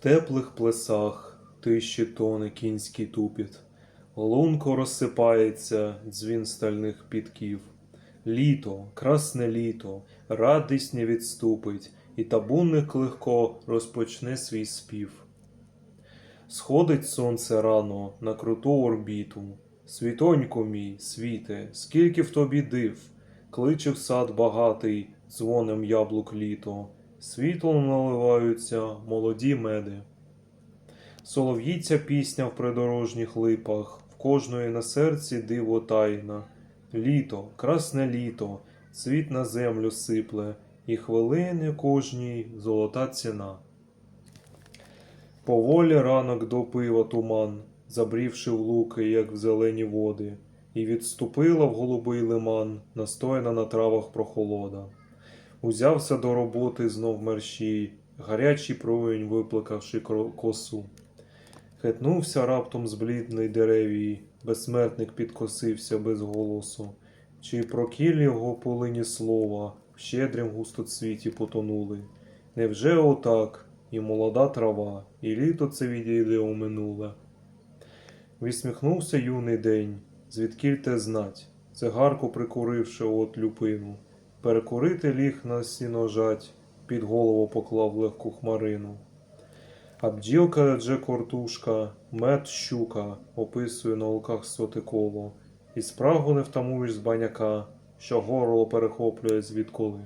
теплих плесах тиші тоне кінський тупіт, лунко розсипається дзвін стальних підків. Літо, красне літо, радість не відступить, і табунник легко розпочне свій спів. Сходить сонце рано на круту орбіту. Світонько мій, світе, скільки в тобі див, кличе в сад багатий, дзвонем яблук літо, світлом наливаються молоді меди. Солов'їця пісня в придорожніх липах, в кожної на серці диво тайна. Літо, красне літо, світ на землю сипле, і хвилини кожній золота ціна. Поволі ранок до пива туман, забрівши в луки, як в зелені води, і відступила в голубий лиман, настояна на травах прохолода. Узявся до роботи знов мерщій, гарячий промінь виплакавши косу. Хитнувся раптом зблідний деревій, безсмертник підкосився без голосу. Чи прокіль його полині слова в щедрім густоцвіті потонули? Невже отак і молода трава, і літо це відійде у минуле? Вісміхнувся юний день, звідкіль те знать, цигарку прикуривши от люпину. Перекурити ліг на сіножать, під голову поклав легку хмарину. А бджілка дже кортушка, мед щука, описує на луках соти коло, і спрагу не втамуєш з баняка, що горло перехоплює звідколи.